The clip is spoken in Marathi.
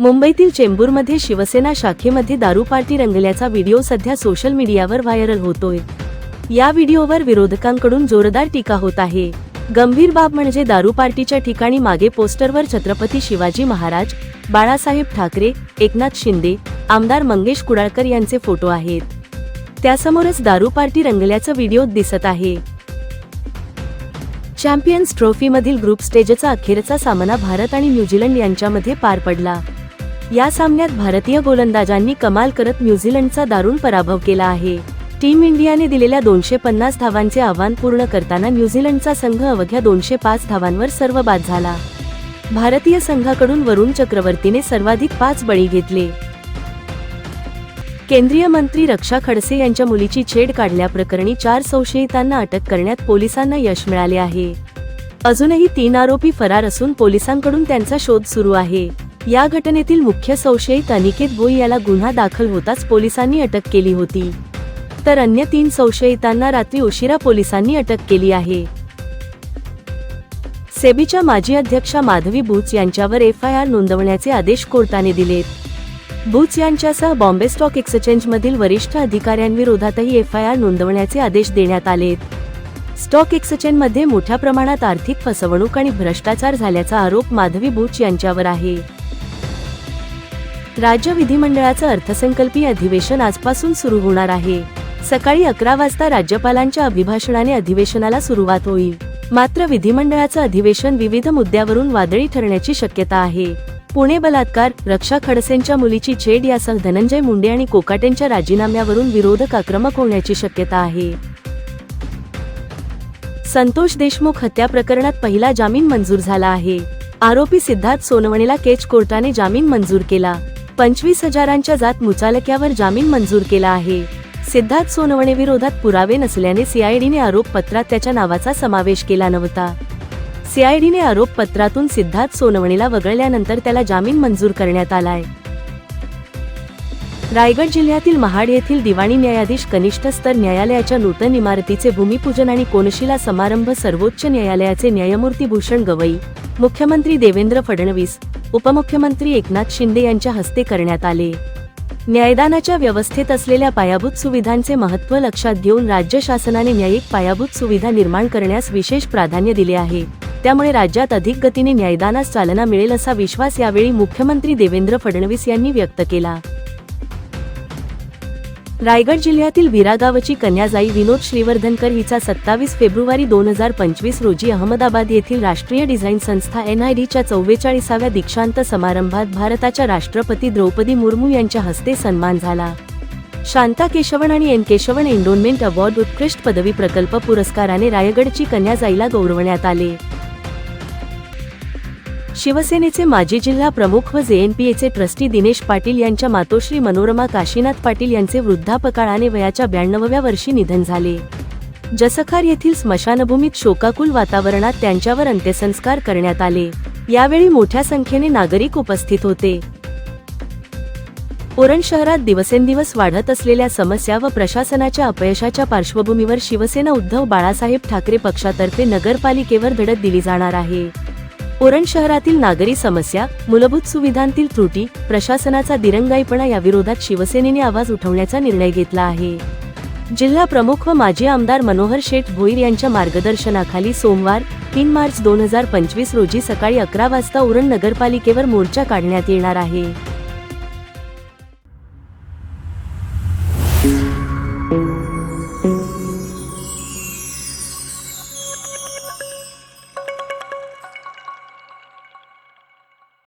मुंबईतील चेंबूरमध्ये शिवसेना शाखेमध्ये दारू पार्टी रंगल्याचा व्हिडिओ सध्या सोशल मीडियावर व्हायरल होतोय. या व्हिडिओवर विरोधकांकडून जोरदार टीका होत आहे. गंभीर बाब म्हणजे दारू पार्टीच्या ठिकाणी मागे पोस्टरवर छत्रपती शिवाजी महाराज बाळासाहेब ठाकरे एकनाथ शिंदे आमदार मंगेश कुडाळकर यांचे फोटो आहेत. त्यासमोरच दारू पार्टी रंगल्याचं व्हिडिओ दिसत आहे. चॅम्पियन्स ट्रॉफीमधील ग्रुप स्टेजचा अखेरचा सामना भारत आणि न्यूझीलंड यांच्यामध्ये पार पडला. या सामन्यात भारतीय गोलंदाजांनी कमाल करत न्यूझीलंडचा दारुण पराभव केला आहे. टीम इंडियाने दिलेल्या दोनशे पन्नास धावांचे आव्हान पूर्ण करताना न्यूझीलंडचा संघ अवघ्या दोनशे पाच धावांवर सर्व बाद झाला. भारतीय संघाकडून वरुण चक्रवर्तीने सर्वाधिक पाच बळी घेतले. केंद्रीय मंत्री रक्षा खडसे यांच्या मुलीची छेड काढल्याप्रकरणी चार संशयितांना अटक करण्यात पोलिसांना यश मिळाले आहे. अजूनही तीन आरोपी फरार असून पोलिसांकडून त्यांचा शोध सुरू आहे. या घटनेतील मुख्य संशयित अनिकेत भोई याला गुन्हा दाखल होताच पोलिसांनी अटक केली होती. तर अन्य तीन संशयितांना रात्री उशिरा पोलिसांनी अटक केली आहे. सेबीच्या माजी अध्यक्षा माधवी बुच यांच्यावर एफ आय आर नोंदवण्याचे आदेश कोर्टाने दिलेत. बुच यांच्यासह बॉम्बे स्टॉक एक्सचेंजमधील वरिष्ठ अधिकाऱ्यांविरोधातही एफ आय आर नोंदवण्याचे आदेश देण्यात आलेत. स्टॉक एक्सचेंजमध्ये मोठ्या प्रमाणात आर्थिक फसवणूक आणि भ्रष्टाचार झाल्याचा आरोप माधवी बुच यांच्यावर आहे. राज्य विधिमंडळाचं अर्थसंकल्पीय अधिवेशन आजपासून सुरू होणार आहे. सकाळी अकरा वाजता राज्यपालांच्या अभिभाषणाने अधिवेशनाला सुरुवात होईल. मात्र विधिमंडळाचं अधिवेशन विविध मुद्द्यावरून वादळी ठरण्याची शक्यता आहे. पुणे बलात्कार रक्षा खडसेंच्या मुलीची छेड यासह धनंजय मुंडे आणि कोकाटेंच्या राजीनाम्यावरून विरोधक आक्रमक होण्याची शक्यता आहे. संतोष देशमुख हत्या प्रकरणात पहिला जामीन मंजूर झाला आहे. आरोपी सिद्धार्थ सोनवणेला केच कोर्टाने जामीन मंजूर केला. पंचवीस हजारांच्या जात मुचालक्यावर जामीन मंजूर केला आहे. सिद्धार्थ सोनवणे विरोधात पुरावे नसल्याने सीआयडीने आरोपपत्रात त्याच्या नावाचा समावेश केला नव्हता. सीआयडीने आरोपपत्रातून सिद्धार्थ सोनवणेला वगळल्यानंतर त्याला जामीन मंजूर करण्यात आलाय. रायगड जिल्ह्यातील महाड येथील दिवाणी न्यायाधीश कनिष्ठ स्तर न्यायालयाच्या नूतन इमारतीचे भूमिपूजन आणि कोनशिला समारंभ सर्वोच्च न्यायालयाचे न्यायमूर्ती भूषण गवई मुख्यमंत्री देवेंद्र फडणवीस उपमुख्यमंत्री एकनाथ शिंदे यांच्या हस्ते करण्यात आले. न्यायदानाच्या व्यवस्थेत असलेल्या पायाभूत सुविधांचे महत्त्व लक्षात घेऊन राज्य शासनाने न्यायिक पायाभूत सुविधा निर्माण करण्यास विशेष प्राधान्य दिले आहे. त्यामुळे राज्यात अधिक गतीने न्यायदानास चालना मिळेल असा विश्वास यावेळी मुख्यमंत्री देवेंद्र फडणवीस यांनी व्यक्त केला. रायगड जिल्ह्यातील विरागावची कन्याजाई विनोद श्रीवर्धनकर हिचा सत्तावीस फेब्रुवारी दोन हजार पंचवीस रोजी अहमदाबाद येथील राष्ट्रीय डिझाईन संस्था एन आय डीच्या चव्वेचाळीसाव्या दीक्षांत समारंभात भारताच्या राष्ट्रपती द्रौपदी मुर्मू यांच्या हस्ते सन्मान झाला. शांता केशवण आणि एन केशवन एन्डोनमेंट अवॉर्ड उत्कृष्ट पदवी प्रकल्प पुरस्काराने रायगडची कन्याजाईला गौरवण्यात आले. शिवसेनेचे माजी जिल्हा प्रमुख व जेएनपीएचे ट्रस्टी दिनेश पाटील यांच्या मातोश्री मनोरमा काशीनाथ पाटील यांचे वृद्धापकाळाने वयाच्या ब्याण्णवव्या वर्षी निधन झाले. जसखार येथील स्मशानभूमीत शोकाकुल वातावरणात त्यांच्यावर अंत्यसंस्कार करण्यात आले. यावेळी मोठ्या संख्येने नागरिक उपस्थित होते. ओरण शहरात दिवसेंदिवस वाढत असलेल्या समस्या व प्रशासनाच्या अपयशाच्या पार्श्वभूमीवर शिवसेना उद्धव बाळासाहेब ठाकरे पक्षातर्फे नगरपालिकेवर धडक दिली जाणार आहे. ओरण शहरातील नागरी समस्या मूलभूत सुविधांतील त्रुटी प्रशासनाचा दिरंगाईपणा याविरोधात शिवसेनेने आवाज उठवण्याचा निर्णय घेतला आहे. जिल्हा प्रमुख व माजी आमदार मनोहर शेठ भोईर यांच्या मार्गदर्शनाखाली सोमवार तीन मार्च दोन हजार पंचवीस रोजी सकाळी अकरा वाजता उरण नगरपालिकेवर मोर्चा काढण्यात येणार आहे.